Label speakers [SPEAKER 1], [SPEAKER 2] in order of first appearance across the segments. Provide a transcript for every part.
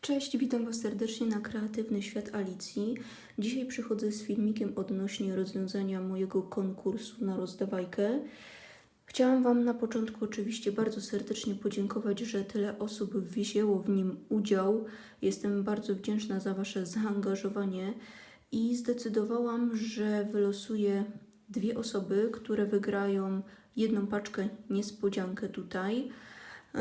[SPEAKER 1] Cześć, witam Was serdecznie na Kreatywny Świat Alicji. Dzisiaj przychodzę z filmikiem odnośnie rozwiązania mojego konkursu na rozdawajkę. Chciałam Wam na początku oczywiście bardzo serdecznie podziękować, że tyle osób wzięło w nim udział. Jestem bardzo wdzięczna za Wasze zaangażowanie i zdecydowałam, że wylosuję dwie osoby, które wygrają jedną paczkę niespodziankę tutaj.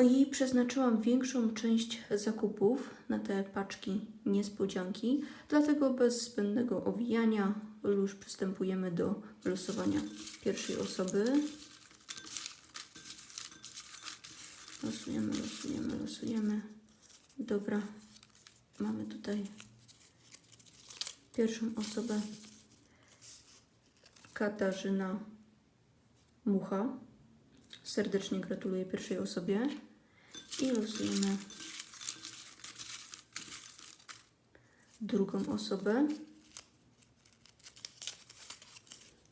[SPEAKER 1] I przeznaczyłam większą część zakupów na te paczki niespodzianki, dlatego bez zbędnego owijania już przystępujemy do losowania pierwszej osoby. Losujemy, losujemy, losujemy. Dobra, mamy tutaj pierwszą osobę. Katarzyna Mucha. Serdecznie gratuluję pierwszej osobie. I losujemy drugą osobę.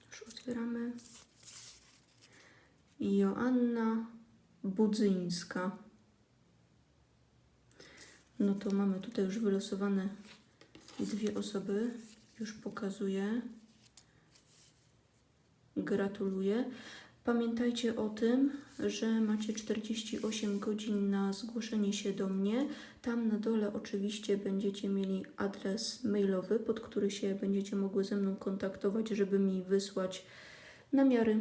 [SPEAKER 1] Już otwieramy. Joanna Budzyńska. No to mamy tutaj już wylosowane dwie osoby. Już pokazuję. Gratuluję. Pamiętajcie o tym, że macie 48 godzin na zgłoszenie się do mnie. Tam na dole oczywiście będziecie mieli adres mailowy, pod który się będziecie mogły ze mną kontaktować, żeby mi wysłać namiary,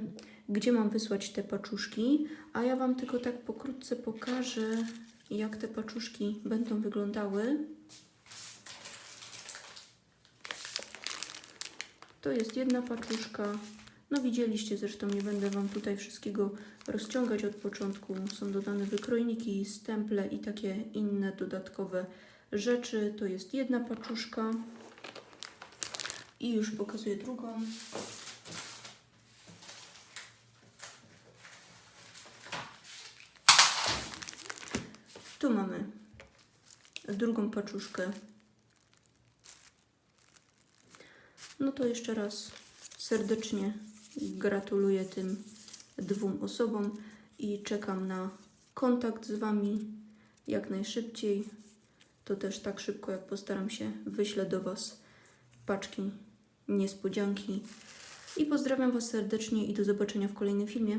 [SPEAKER 1] gdzie mam wysłać te paczuszki. A ja Wam tylko tak pokrótce pokażę, jak te paczuszki będą wyglądały. To jest jedna paczuszka. No widzieliście zresztą, nie będę Wam tutaj wszystkiego rozciągać od początku. Są dodane wykrojniki, stemple i takie inne dodatkowe rzeczy. To jest jedna paczuszka. I już pokazuję drugą. Tu mamy drugą paczuszkę. No to jeszcze raz serdecznie gratuluję tym dwóm osobom i czekam na kontakt z Wami jak najszybciej. To też tak szybko, jak postaram się, wyślę do Was paczki niespodzianki. I pozdrawiam Was serdecznie i do zobaczenia w kolejnym filmie.